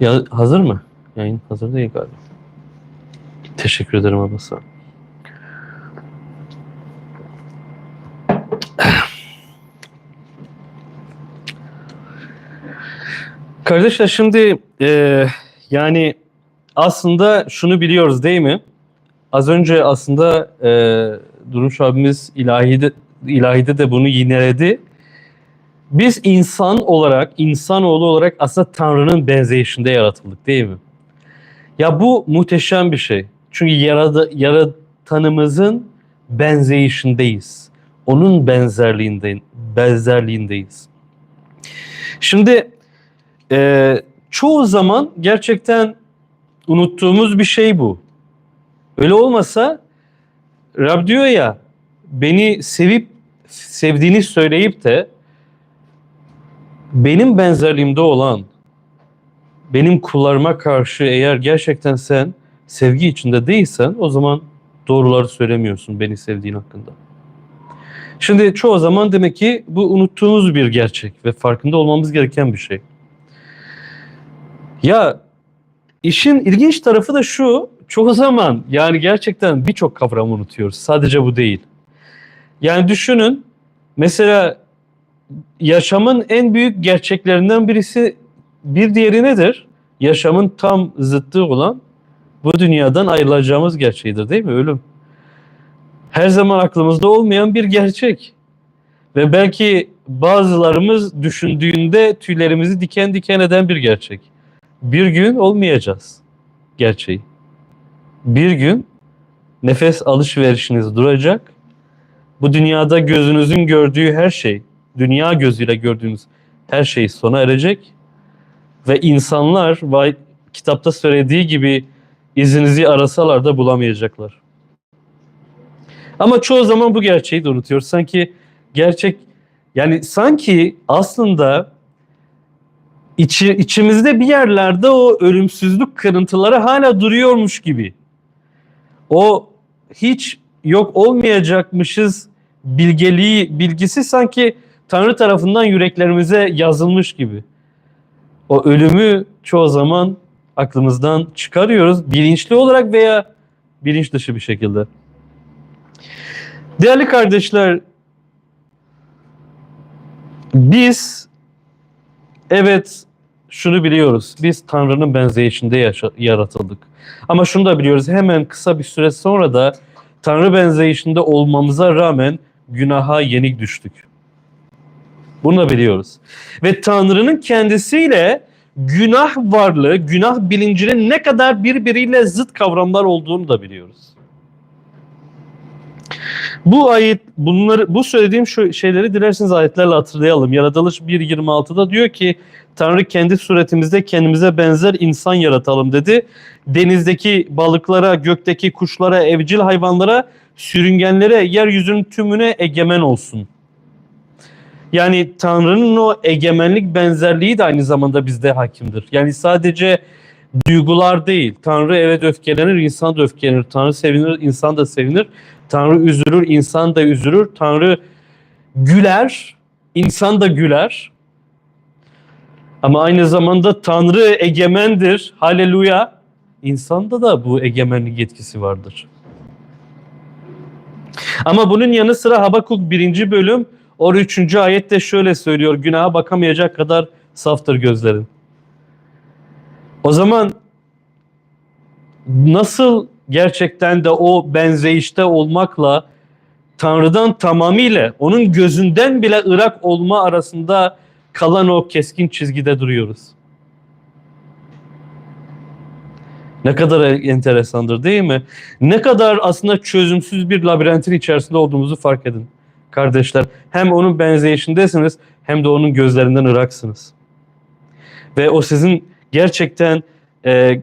Ya hazır mı? Yayın hazır değil galiba. Teşekkür ederim abası. Kardeşler şimdi e, yani aslında şunu biliyoruz değil mi? Az önce aslında e, Durmuş abimiz ilahide, ilahide de bunu yineledi. Biz insan olarak, insanoğlu olarak aslında Tanrı'nın benzeyişinde yaratıldık değil mi? Ya bu muhteşem bir şey. Çünkü yaradı, yaratanımızın benzeyişindeyiz. Onun benzerliğinde, benzerliğindeyiz. Şimdi e, çoğu zaman gerçekten unuttuğumuz bir şey bu. Öyle olmasa Rab diyor ya beni sevip sevdiğini söyleyip de benim benzerliğimde olan benim kullarıma karşı eğer gerçekten sen sevgi içinde değilsen o zaman doğruları söylemiyorsun beni sevdiğin hakkında. Şimdi çoğu zaman demek ki bu unuttuğumuz bir gerçek ve farkında olmamız gereken bir şey. Ya işin ilginç tarafı da şu, çoğu zaman yani gerçekten birçok kavramı unutuyoruz. Sadece bu değil. Yani düşünün mesela yaşamın en büyük gerçeklerinden birisi bir diğeri nedir? Yaşamın tam zıttı olan bu dünyadan ayrılacağımız gerçeğidir değil mi? Ölüm. Her zaman aklımızda olmayan bir gerçek. Ve belki bazılarımız düşündüğünde tüylerimizi diken diken eden bir gerçek. Bir gün olmayacağız gerçeği. Bir gün nefes alışverişiniz duracak. Bu dünyada gözünüzün gördüğü her şey, dünya gözüyle gördüğünüz her şey sona erecek. Ve insanlar vay, kitapta söylediği gibi izinizi arasalar da bulamayacaklar. Ama çoğu zaman bu gerçeği de unutuyoruz. Sanki gerçek yani sanki aslında içi, içimizde bir yerlerde o ölümsüzlük kırıntıları hala duruyormuş gibi. O hiç yok olmayacakmışız bilgeliği, bilgisi sanki Tanrı tarafından yüreklerimize yazılmış gibi. O ölümü çoğu zaman aklımızdan çıkarıyoruz bilinçli olarak veya bilinç dışı bir şekilde. Değerli kardeşler, biz evet şunu biliyoruz. Biz Tanrı'nın benzeyişinde yaratıldık. Ama şunu da biliyoruz. Hemen kısa bir süre sonra da Tanrı benzeyişinde olmamıza rağmen günaha yenik düştük. Bunu da biliyoruz. Ve Tanrı'nın kendisiyle günah varlığı, günah bilincinin ne kadar birbiriyle zıt kavramlar olduğunu da biliyoruz. Bu ayet bunları bu söylediğim şu şeyleri dilerseniz ayetlerle hatırlayalım. Yaratılış 1.26'da diyor ki Tanrı kendi suretimizde kendimize benzer insan yaratalım dedi. Denizdeki balıklara, gökteki kuşlara, evcil hayvanlara, sürüngenlere, yeryüzünün tümüne egemen olsun. Yani Tanrı'nın o egemenlik benzerliği de aynı zamanda bizde hakimdir. Yani sadece duygular değil. Tanrı evet öfkelenir, insan da öfkelenir. Tanrı sevinir, insan da sevinir. Tanrı üzülür, insan da üzülür. Tanrı güler, insan da güler. Ama aynı zamanda Tanrı egemendir. Haleluya. İnsanda da bu egemenlik yetkisi vardır. Ama bunun yanı sıra Habakuk 1. bölüm o 3. ayette şöyle söylüyor. Günaha bakamayacak kadar saftır gözlerin. O zaman nasıl gerçekten de o benzeyişte olmakla Tanrı'dan tamamıyla onun gözünden bile ırak olma arasında kalan o keskin çizgide duruyoruz. Ne kadar enteresandır değil mi? Ne kadar aslında çözümsüz bir labirentin içerisinde olduğumuzu fark edin. Kardeşler hem onun benzeyişindesiniz hem de onun gözlerinden ıraksınız. Ve o sizin gerçekten e,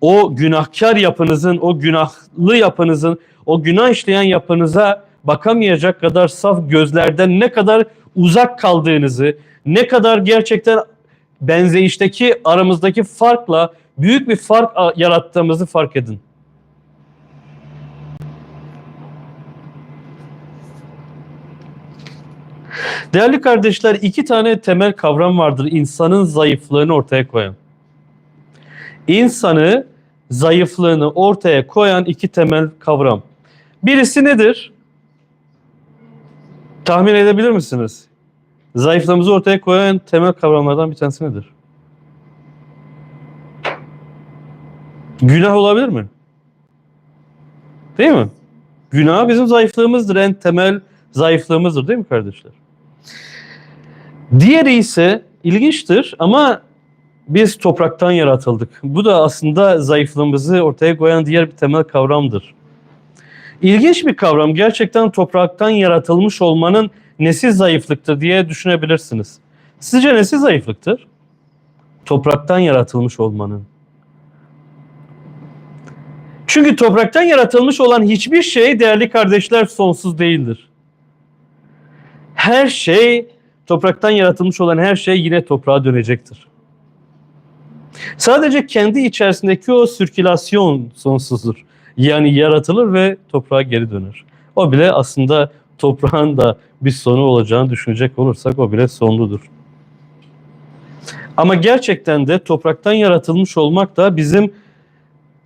o günahkar yapınızın, o günahlı yapınızın, o günah işleyen yapınıza bakamayacak kadar saf gözlerden ne kadar uzak kaldığınızı, ne kadar gerçekten benzeyişteki aramızdaki farkla büyük bir fark yarattığımızı fark edin. Değerli kardeşler iki tane temel kavram vardır insanın zayıflığını ortaya koyan. insanı zayıflığını ortaya koyan iki temel kavram. Birisi nedir? Tahmin edebilir misiniz? Zayıflığımızı ortaya koyan temel kavramlardan bir tanesi nedir? Günah olabilir mi? Değil mi? Günah bizim zayıflığımızdır. En temel zayıflığımızdır değil mi kardeşler? Diğeri ise ilginçtir ama biz topraktan yaratıldık. Bu da aslında zayıflığımızı ortaya koyan diğer bir temel kavramdır. İlginç bir kavram. Gerçekten topraktan yaratılmış olmanın nesi zayıflıktır diye düşünebilirsiniz. Sizce nesi zayıflıktır? Topraktan yaratılmış olmanın. Çünkü topraktan yaratılmış olan hiçbir şey değerli kardeşler sonsuz değildir. Her şey topraktan yaratılmış olan her şey yine toprağa dönecektir. Sadece kendi içerisindeki o sirkülasyon sonsuzdur. Yani yaratılır ve toprağa geri döner. O bile aslında toprağın da bir sonu olacağını düşünecek olursak o bile sonludur. Ama gerçekten de topraktan yaratılmış olmak da bizim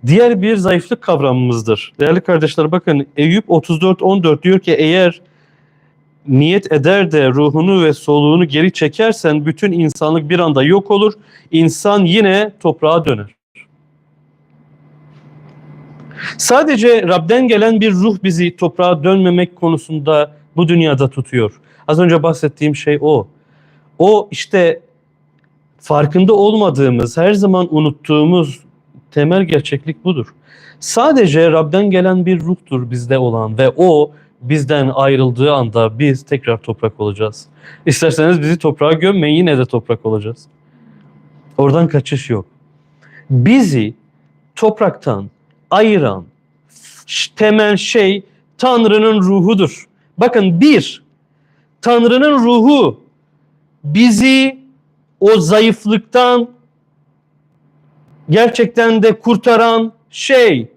diğer bir zayıflık kavramımızdır. Değerli kardeşler bakın Eyüp 34-14 diyor ki eğer niyet eder de ruhunu ve soluğunu geri çekersen bütün insanlık bir anda yok olur. İnsan yine toprağa döner. Sadece Rab'den gelen bir ruh bizi toprağa dönmemek konusunda bu dünyada tutuyor. Az önce bahsettiğim şey o. O işte farkında olmadığımız, her zaman unuttuğumuz temel gerçeklik budur. Sadece Rab'den gelen bir ruhtur bizde olan ve o bizden ayrıldığı anda biz tekrar toprak olacağız. İsterseniz bizi toprağa gömmeyin yine de toprak olacağız. Oradan kaçış yok. Bizi topraktan ayıran temel şey Tanrı'nın ruhudur. Bakın bir, Tanrı'nın ruhu bizi o zayıflıktan gerçekten de kurtaran şey.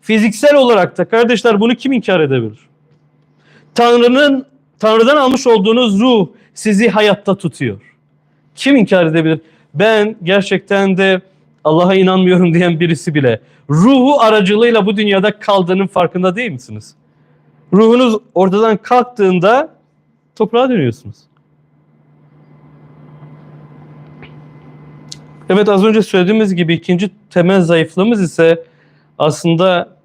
Fiziksel olarak da kardeşler bunu kim inkar edebilir? Tanrı'nın Tanrı'dan almış olduğunuz ruh sizi hayatta tutuyor. Kim inkar edebilir? Ben gerçekten de Allah'a inanmıyorum diyen birisi bile ruhu aracılığıyla bu dünyada kaldığının farkında değil misiniz? Ruhunuz ortadan kalktığında toprağa dönüyorsunuz. Evet az önce söylediğimiz gibi ikinci temel zayıflığımız ise aslında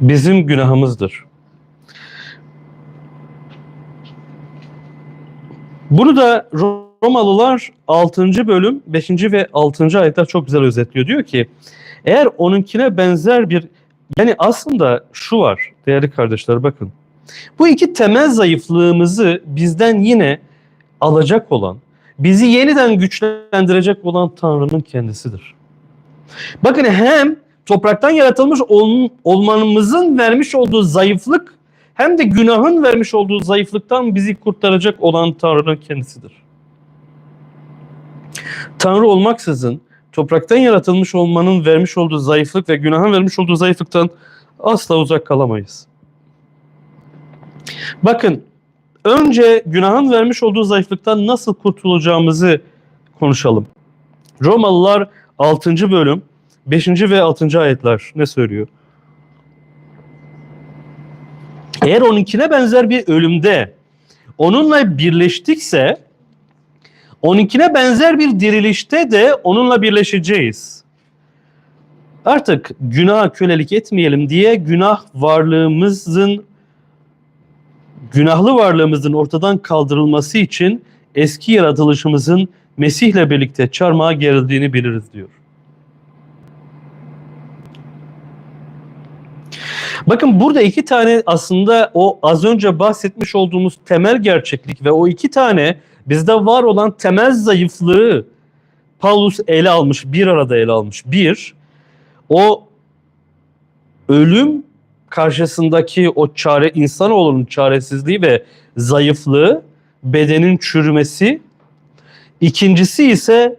bizim günahımızdır. Bunu da Romalılar 6. bölüm 5. ve 6. ayetler çok güzel özetliyor. Diyor ki eğer onunkine benzer bir yani aslında şu var değerli kardeşler bakın. Bu iki temel zayıflığımızı bizden yine alacak olan, bizi yeniden güçlendirecek olan Tanrı'nın kendisidir. Bakın hem topraktan yaratılmış ol, olmamızın vermiş olduğu zayıflık hem de günahın vermiş olduğu zayıflıktan bizi kurtaracak olan Tanrı'nın kendisidir. Tanrı olmaksızın topraktan yaratılmış olmanın vermiş olduğu zayıflık ve günahın vermiş olduğu zayıflıktan asla uzak kalamayız. Bakın önce günahın vermiş olduğu zayıflıktan nasıl kurtulacağımızı konuşalım. Romalılar 6. bölüm 5. ve 6. ayetler ne söylüyor? Eğer onunkine benzer bir ölümde onunla birleştikse onunkine benzer bir dirilişte de onunla birleşeceğiz. Artık günah kölelik etmeyelim diye günah varlığımızın günahlı varlığımızın ortadan kaldırılması için eski yaratılışımızın Mesih'le birlikte çarmıha gerildiğini biliriz diyor. Bakın burada iki tane aslında o az önce bahsetmiş olduğumuz temel gerçeklik ve o iki tane bizde var olan temel zayıflığı Paulus ele almış, bir arada ele almış. Bir, o ölüm karşısındaki o çare insanoğlunun çaresizliği ve zayıflığı, bedenin çürümesi. İkincisi ise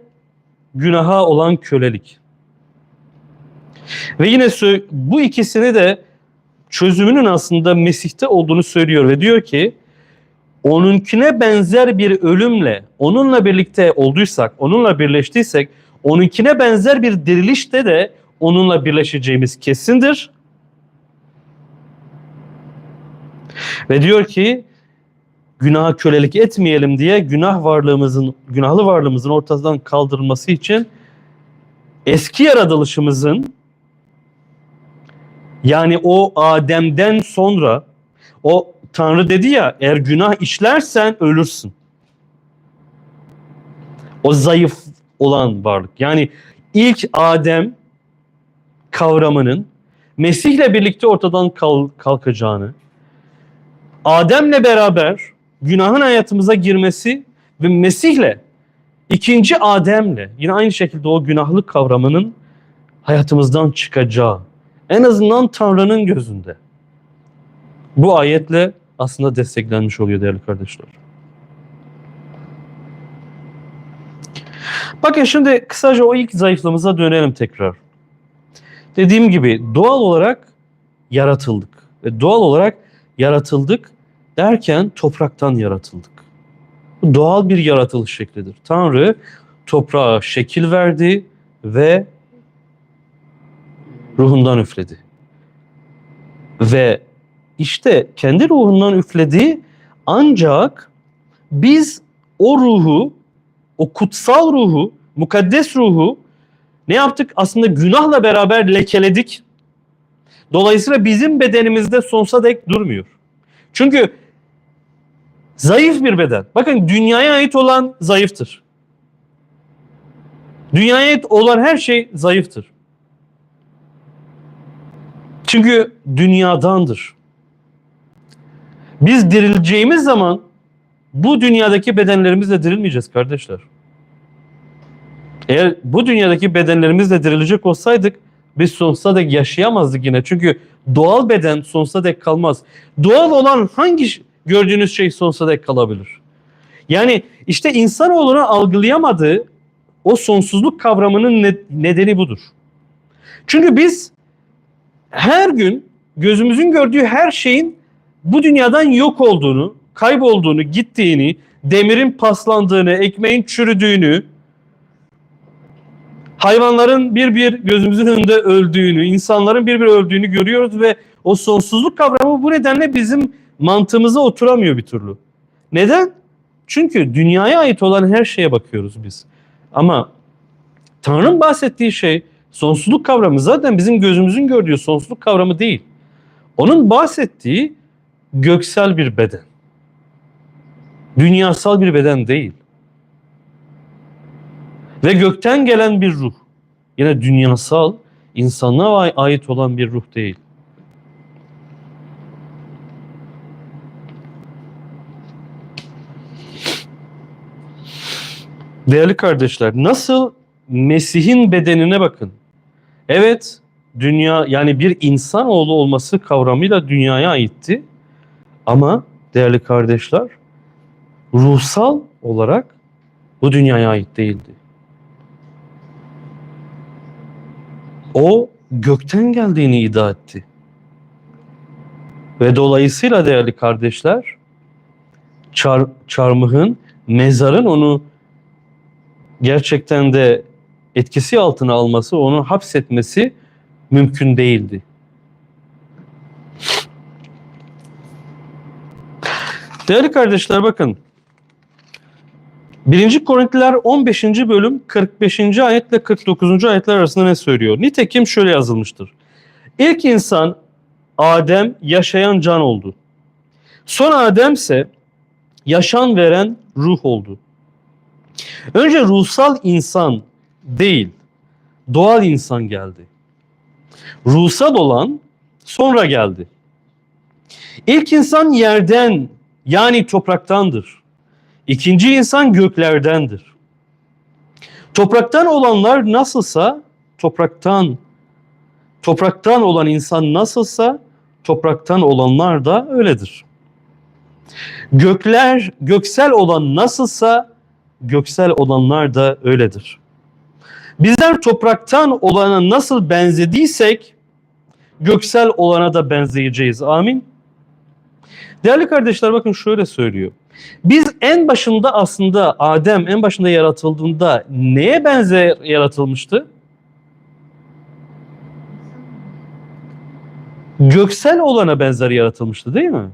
günaha olan kölelik. Ve yine bu ikisini de çözümünün aslında Mesih'te olduğunu söylüyor ve diyor ki onunkine benzer bir ölümle onunla birlikte olduysak, onunla birleştiysek onunkine benzer bir dirilişte de onunla birleşeceğimiz kesindir. Ve diyor ki günaha kölelik etmeyelim diye günah varlığımızın, günahlı varlığımızın ortadan kaldırılması için eski yaratılışımızın yani o Adem'den sonra o Tanrı dedi ya eğer günah işlersen ölürsün. O zayıf olan varlık. Yani ilk Adem kavramının Mesih'le birlikte ortadan kal- kalkacağını, Adem'le beraber günahın hayatımıza girmesi ve Mesih'le ikinci Adem'le yine aynı şekilde o günahlık kavramının hayatımızdan çıkacağı en azından Tanrı'nın gözünde. Bu ayetle aslında desteklenmiş oluyor değerli kardeşler. Bakın şimdi kısaca o ilk zayıflığımıza dönelim tekrar. Dediğim gibi doğal olarak yaratıldık. Ve doğal olarak yaratıldık derken topraktan yaratıldık. Bu doğal bir yaratılış şeklidir. Tanrı toprağa şekil verdi ve ruhundan üfledi. Ve işte kendi ruhundan üfledi ancak biz o ruhu, o kutsal ruhu, mukaddes ruhu ne yaptık? Aslında günahla beraber lekeledik. Dolayısıyla bizim bedenimizde sonsuza dek durmuyor. Çünkü zayıf bir beden. Bakın dünyaya ait olan zayıftır. Dünyaya ait olan her şey zayıftır. Çünkü dünyadandır. Biz dirileceğimiz zaman bu dünyadaki bedenlerimizle dirilmeyeceğiz kardeşler. Eğer bu dünyadaki bedenlerimizle dirilecek olsaydık biz sonsuza dek yaşayamazdık yine. Çünkü doğal beden sonsuza dek kalmaz. Doğal olan hangi gördüğünüz şey sonsuza dek kalabilir? Yani işte insanoğlunu algılayamadığı o sonsuzluk kavramının ne- nedeni budur. Çünkü biz her gün gözümüzün gördüğü her şeyin bu dünyadan yok olduğunu, kaybolduğunu, gittiğini, demirin paslandığını, ekmeğin çürüdüğünü, hayvanların bir bir gözümüzün önünde öldüğünü, insanların bir bir öldüğünü görüyoruz ve o sonsuzluk kavramı bu nedenle bizim mantığımıza oturamıyor bir türlü. Neden? Çünkü dünyaya ait olan her şeye bakıyoruz biz. Ama Tanrı'nın bahsettiği şey sonsuzluk kavramı zaten bizim gözümüzün gördüğü sonsuzluk kavramı değil. Onun bahsettiği göksel bir beden. Dünyasal bir beden değil. Ve gökten gelen bir ruh. Yine dünyasal, insanlığa ait olan bir ruh değil. Değerli kardeşler, nasıl Mesih'in bedenine bakın. Evet, dünya yani bir insanoğlu olması kavramıyla dünyaya aitti. Ama değerli kardeşler, ruhsal olarak bu dünyaya ait değildi. O gökten geldiğini iddia etti. Ve dolayısıyla değerli kardeşler, çar, çarmıhın, mezarın onu gerçekten de etkisi altına alması, onu hapsetmesi mümkün değildi. Değerli kardeşler bakın. 1. Korintiler 15. bölüm 45. ayetle 49. ayetler arasında ne söylüyor? Nitekim şöyle yazılmıştır. İlk insan Adem yaşayan can oldu. Son Adem ise yaşam veren ruh oldu. Önce ruhsal insan değil, doğal insan geldi. Ruhsal olan sonra geldi. İlk insan yerden yani topraktandır. İkinci insan göklerdendir. Topraktan olanlar nasılsa topraktan topraktan olan insan nasılsa topraktan olanlar da öyledir. Gökler göksel olan nasılsa göksel olanlar da öyledir. Bizler topraktan olana nasıl benzediysek göksel olana da benzeyeceğiz. Amin. Değerli kardeşler bakın şöyle söylüyor. Biz en başında aslında Adem en başında yaratıldığında neye benzer yaratılmıştı? Göksel olana benzer yaratılmıştı değil mi?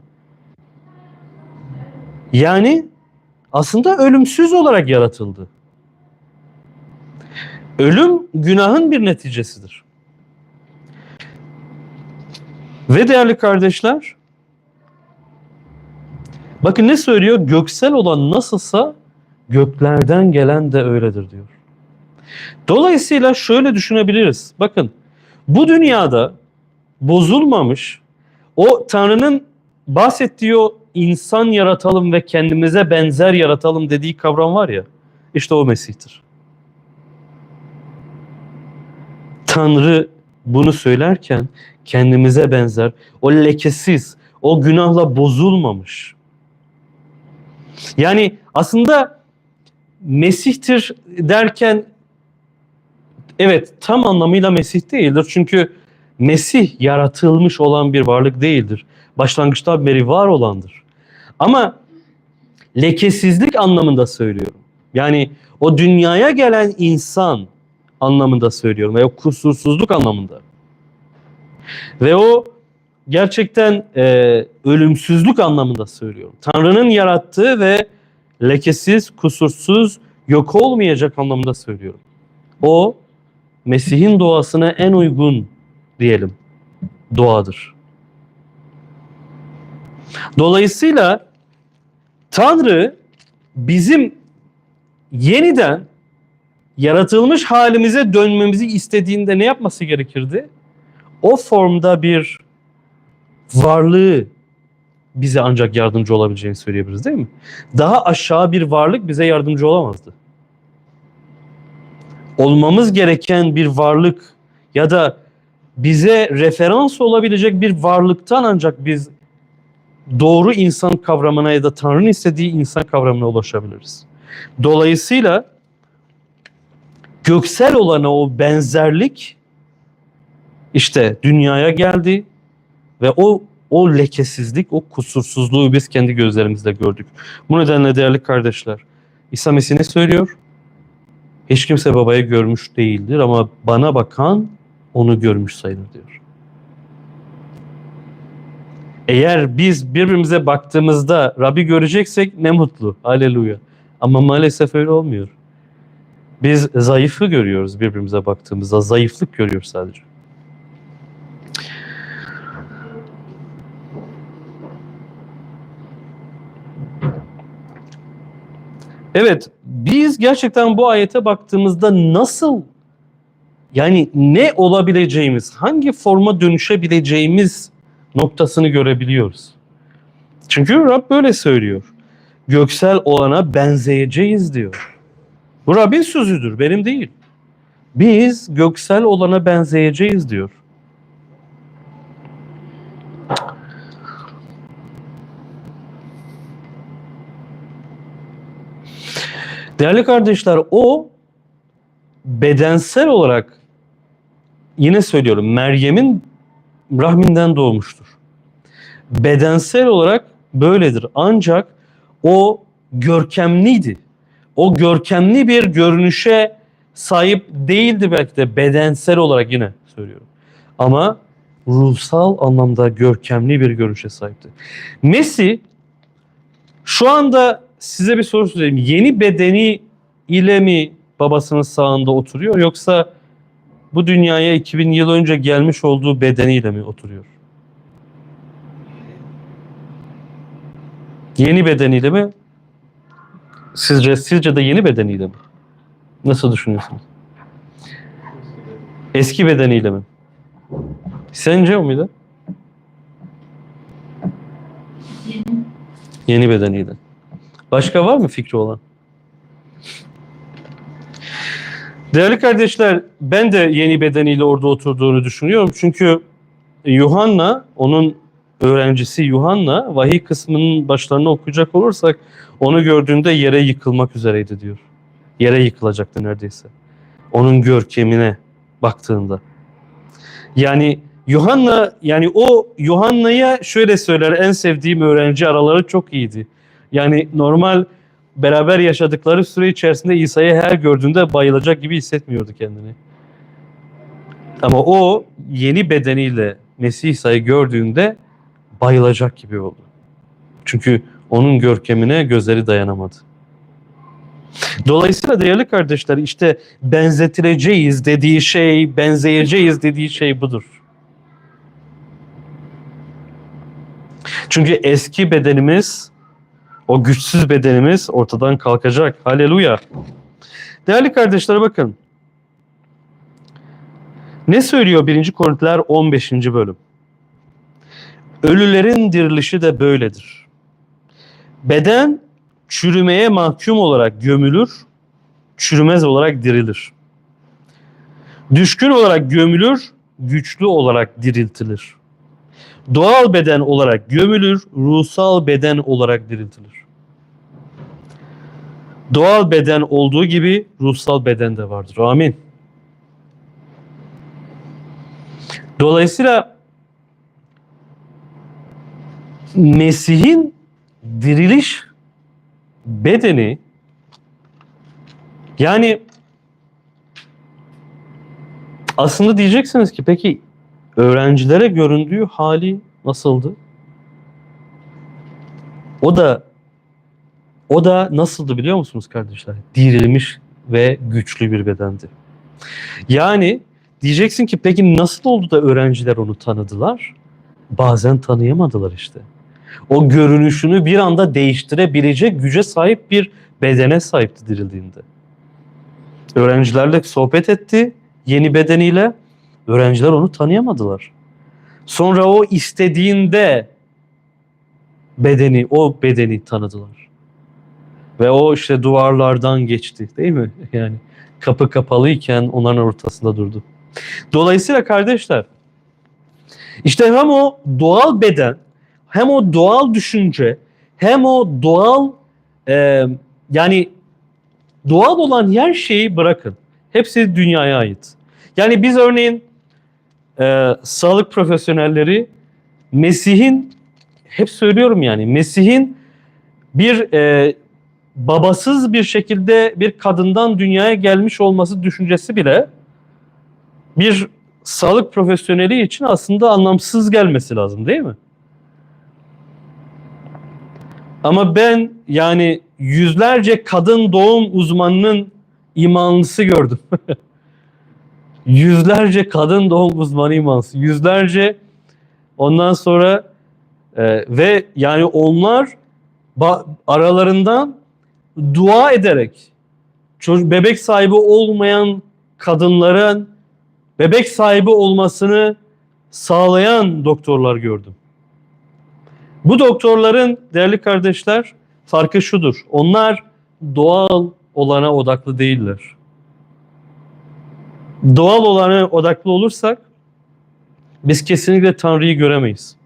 Yani aslında ölümsüz olarak yaratıldı. Ölüm günahın bir neticesidir. Ve değerli kardeşler, bakın ne söylüyor? Göksel olan nasılsa göklerden gelen de öyledir diyor. Dolayısıyla şöyle düşünebiliriz. Bakın bu dünyada bozulmamış o Tanrı'nın bahsettiği o insan yaratalım ve kendimize benzer yaratalım dediği kavram var ya işte o Mesih'tir. Tanrı bunu söylerken kendimize benzer, o lekesiz, o günahla bozulmamış. Yani aslında Mesih'tir derken evet tam anlamıyla Mesih değildir. Çünkü Mesih yaratılmış olan bir varlık değildir. Başlangıçtan beri var olandır. Ama lekesizlik anlamında söylüyorum. Yani o dünyaya gelen insan anlamında söylüyorum ve o kusursuzluk anlamında. Ve o gerçekten e, ölümsüzlük anlamında söylüyorum. Tanrı'nın yarattığı ve lekesiz, kusursuz, yok olmayacak anlamında söylüyorum. O Mesih'in doğasına en uygun diyelim doğadır. Dolayısıyla Tanrı bizim yeniden yaratılmış halimize dönmemizi istediğinde ne yapması gerekirdi? O formda bir varlığı bize ancak yardımcı olabileceğini söyleyebiliriz değil mi? Daha aşağı bir varlık bize yardımcı olamazdı. Olmamız gereken bir varlık ya da bize referans olabilecek bir varlıktan ancak biz doğru insan kavramına ya da Tanrı'nın istediği insan kavramına ulaşabiliriz. Dolayısıyla göksel olana o benzerlik işte dünyaya geldi ve o o lekesizlik, o kusursuzluğu biz kendi gözlerimizle gördük. Bu nedenle değerli kardeşler, İsa Mesih ne söylüyor? Hiç kimse babayı görmüş değildir ama bana bakan onu görmüş sayılır diyor. Eğer biz birbirimize baktığımızda Rabbi göreceksek ne mutlu. Haleluya. Ama maalesef öyle olmuyor. Biz zayıfı görüyoruz birbirimize baktığımızda. Zayıflık görüyoruz sadece. Evet, biz gerçekten bu ayete baktığımızda nasıl yani ne olabileceğimiz, hangi forma dönüşebileceğimiz noktasını görebiliyoruz. Çünkü Rab böyle söylüyor. Göksel olana benzeyeceğiz diyor. Bu Rabbin sözüdür, benim değil. Biz göksel olana benzeyeceğiz diyor. Değerli kardeşler o bedensel olarak yine söylüyorum Meryem'in rahminden doğmuştur. Bedensel olarak böyledir. Ancak o görkemliydi. O görkemli bir görünüşe sahip değildi belki de bedensel olarak yine söylüyorum. Ama ruhsal anlamda görkemli bir görünüşe sahipti. Messi şu anda size bir soru sorayım. Yeni bedeni ile mi babasının sağında oturuyor yoksa bu dünyaya 2000 yıl önce gelmiş olduğu bedeniyle mi oturuyor? Yeni bedeniyle mi? Sizce sizce de yeni bedeniyle mi? Nasıl düşünüyorsunuz? Eski bedeniyle mi? Sence o muydu? Yeni bedeniyle. Başka var mı fikri olan? Değerli kardeşler, ben de yeni bedeniyle orada oturduğunu düşünüyorum. Çünkü Yuhanna, onun öğrencisi Yuhanna, vahiy kısmının başlarını okuyacak olursak onu gördüğünde yere yıkılmak üzereydi diyor. Yere yıkılacaktı neredeyse. Onun görkemine baktığında. Yani Yuhanna, yani o Yuhanna'ya şöyle söyler, en sevdiğim öğrenci araları çok iyiydi. Yani normal beraber yaşadıkları süre içerisinde İsa'yı her gördüğünde bayılacak gibi hissetmiyordu kendini. Ama o yeni bedeniyle Mesih İsa'yı gördüğünde bayılacak gibi oldu. Çünkü onun görkemine gözleri dayanamadı. Dolayısıyla değerli kardeşler işte benzetileceğiz dediği şey, benzeyeceğiz dediği şey budur. Çünkü eski bedenimiz, o güçsüz bedenimiz ortadan kalkacak. Haleluya. Değerli kardeşler bakın. Ne söylüyor 1. Korintiler 15. bölüm? Ölülerin dirilişi de böyledir. Beden çürümeye mahkum olarak gömülür, çürümez olarak dirilir. Düşkün olarak gömülür, güçlü olarak diriltilir. Doğal beden olarak gömülür, ruhsal beden olarak diriltilir. Doğal beden olduğu gibi ruhsal beden de vardır. Amin. Dolayısıyla Mesih'in diriliş bedeni yani aslında diyeceksiniz ki peki öğrencilere göründüğü hali nasıldı? O da o da nasıldı biliyor musunuz kardeşler? Dirilmiş ve güçlü bir bedendi. Yani diyeceksin ki peki nasıl oldu da öğrenciler onu tanıdılar? Bazen tanıyamadılar işte. O görünüşünü bir anda değiştirebilecek güce sahip bir bedene sahipti dirildiğinde. Öğrencilerle sohbet etti yeni bedeniyle. Öğrenciler onu tanıyamadılar. Sonra o istediğinde bedeni, o bedeni tanıdılar. Ve o işte duvarlardan geçti değil mi? Yani kapı kapalıyken onların ortasında durdu. Dolayısıyla kardeşler işte hem o doğal beden hem o doğal düşünce hem o doğal e, yani doğal olan her şeyi bırakın. Hepsi dünyaya ait. Yani biz örneğin e, sağlık profesyonelleri Mesih'in hep söylüyorum yani Mesih'in bir e, babasız bir şekilde bir kadından dünyaya gelmiş olması düşüncesi bile bir sağlık profesyoneli için aslında anlamsız gelmesi lazım değil mi? Ama ben yani yüzlerce kadın doğum uzmanının imanlısı gördüm. yüzlerce kadın doğum uzmanı imanlısı. Yüzlerce ondan sonra e, ve yani onlar aralarından dua ederek çocuk, bebek sahibi olmayan kadınların bebek sahibi olmasını sağlayan doktorlar gördüm. Bu doktorların değerli kardeşler farkı şudur. Onlar doğal olana odaklı değiller. Doğal olana odaklı olursak biz kesinlikle Tanrı'yı göremeyiz.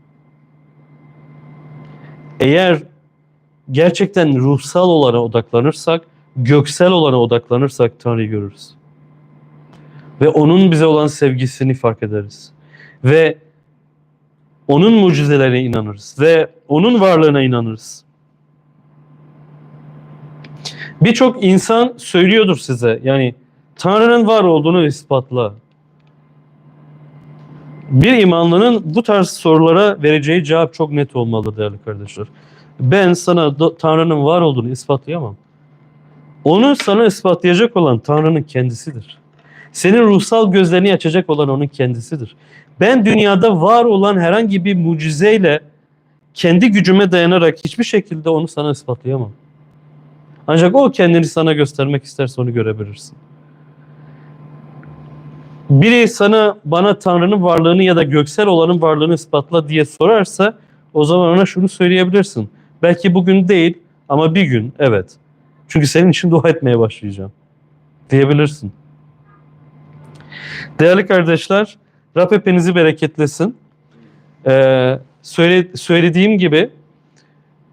Eğer gerçekten ruhsal olana odaklanırsak, göksel olana odaklanırsak Tanrı'yı görürüz. Ve onun bize olan sevgisini fark ederiz. Ve onun mucizelerine inanırız ve onun varlığına inanırız. Birçok insan söylüyordur size yani Tanrı'nın var olduğunu ispatla. Bir imanlının bu tarz sorulara vereceği cevap çok net olmalı değerli kardeşler. Ben sana Tanrı'nın var olduğunu ispatlayamam. Onu sana ispatlayacak olan Tanrı'nın kendisidir. Senin ruhsal gözlerini açacak olan onun kendisidir. Ben dünyada var olan herhangi bir mucizeyle kendi gücüme dayanarak hiçbir şekilde onu sana ispatlayamam. Ancak o kendini sana göstermek isterse onu görebilirsin. Biri sana bana Tanrı'nın varlığını ya da göksel olanın varlığını ispatla diye sorarsa o zaman ona şunu söyleyebilirsin. Belki bugün değil ama bir gün evet. Çünkü senin için dua etmeye başlayacağım. Diyebilirsin. Değerli kardeşler, Rab hepinizi bereketlesin. Ee, söyle, söylediğim gibi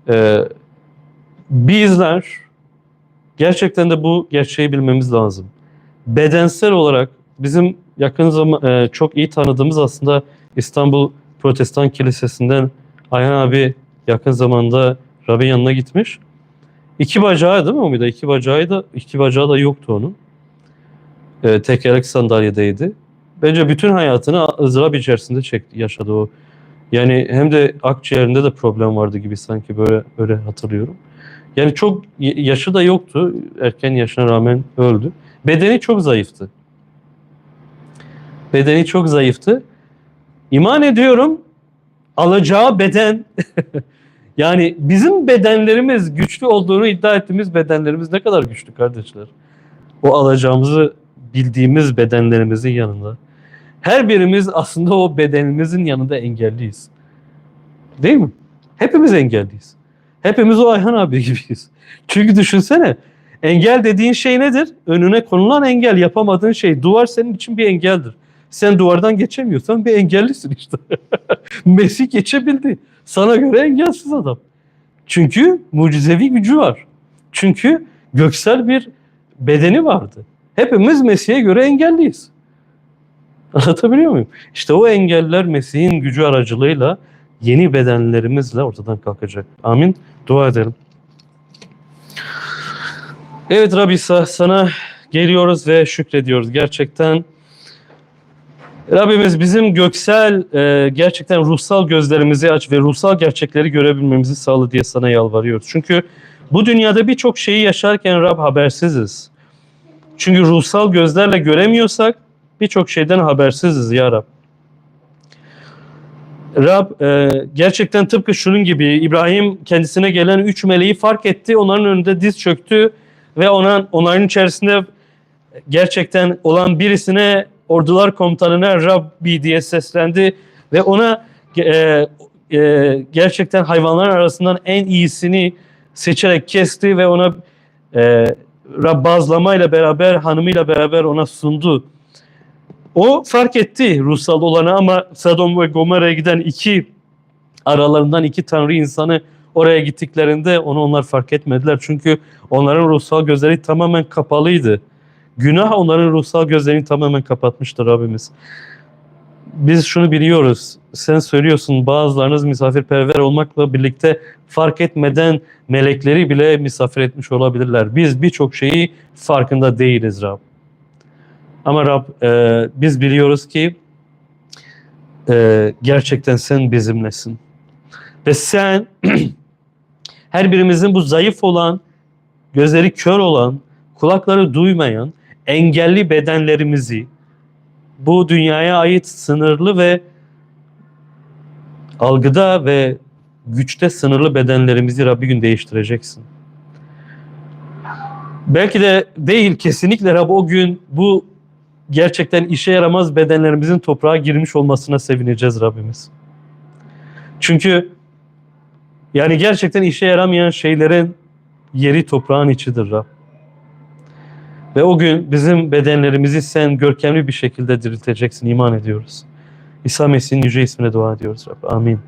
e, bizler gerçekten de bu gerçeği bilmemiz lazım. Bedensel olarak bizim yakın zaman e, çok iyi tanıdığımız aslında İstanbul Protestan Kilisesi'nden Ayhan abi yakın zamanda Rabbin yanına gitmiş. İki bacağı değil mi Umida? İki bacağı da iki bacağı da yoktu onun. Ee, tekerlek sandalyedeydi. Bence bütün hayatını ızdırap içerisinde çekti, yaşadı o. Yani hem de akciğerinde de problem vardı gibi sanki böyle öyle hatırlıyorum. Yani çok yaşı da yoktu. Erken yaşına rağmen öldü. Bedeni çok zayıftı. Bedeni çok zayıftı. İman ediyorum alacağı beden yani bizim bedenlerimiz güçlü olduğunu iddia ettiğimiz bedenlerimiz ne kadar güçlü kardeşler. O alacağımızı bildiğimiz bedenlerimizin yanında. Her birimiz aslında o bedenimizin yanında engelliyiz. Değil mi? Hepimiz engelliyiz. Hepimiz o Ayhan abi gibiyiz. Çünkü düşünsene engel dediğin şey nedir? Önüne konulan engel yapamadığın şey. Duvar senin için bir engeldir. Sen duvardan geçemiyorsan bir engellisin işte. Mesih geçebildi. Sana göre engelsiz adam. Çünkü mucizevi gücü var. Çünkü göksel bir bedeni vardı. Hepimiz Mesih'e göre engelliyiz. Anlatabiliyor muyum? İşte o engeller Mesih'in gücü aracılığıyla yeni bedenlerimizle ortadan kalkacak. Amin. Dua edelim. Evet Rabbi sana geliyoruz ve şükrediyoruz. Gerçekten Rabbimiz bizim göksel, e, gerçekten ruhsal gözlerimizi aç ve ruhsal gerçekleri görebilmemizi sağla diye sana yalvarıyoruz. Çünkü bu dünyada birçok şeyi yaşarken Rab habersiziz. Çünkü ruhsal gözlerle göremiyorsak birçok şeyden habersiziz ya Rab. Rab e, gerçekten tıpkı şunun gibi İbrahim kendisine gelen üç meleği fark etti. Onların önünde diz çöktü ve ona, onların içerisinde gerçekten olan birisine ordular komutanına Rabbi diye seslendi ve ona e, e, gerçekten hayvanların arasından en iyisini seçerek kesti ve ona e, Rabbazlamayla beraber hanımıyla beraber ona sundu. O fark etti ruhsal olanı ama Sodom ve Gomorra'ya giden iki aralarından iki tanrı insanı oraya gittiklerinde onu onlar fark etmediler. Çünkü onların ruhsal gözleri tamamen kapalıydı. Günah onların ruhsal gözlerini tamamen kapatmıştır Rabbimiz. Biz şunu biliyoruz. Sen söylüyorsun bazılarınız misafirperver olmakla birlikte fark etmeden melekleri bile misafir etmiş olabilirler. Biz birçok şeyi farkında değiliz Rab. Ama Rab e, biz biliyoruz ki e, gerçekten sen bizimlesin. Ve sen her birimizin bu zayıf olan, gözleri kör olan, kulakları duymayan, engelli bedenlerimizi bu dünyaya ait sınırlı ve algıda ve güçte sınırlı bedenlerimizi Rabbi gün değiştireceksin. Belki de değil kesinlikle Rab o gün bu gerçekten işe yaramaz bedenlerimizin toprağa girmiş olmasına sevineceğiz Rabbimiz. Çünkü yani gerçekten işe yaramayan şeylerin yeri toprağın içidir Rab. Ve o gün bizim bedenlerimizi sen görkemli bir şekilde dirilteceksin iman ediyoruz. İsa Mesih'in yüce ismine dua ediyoruz Rab. Amin.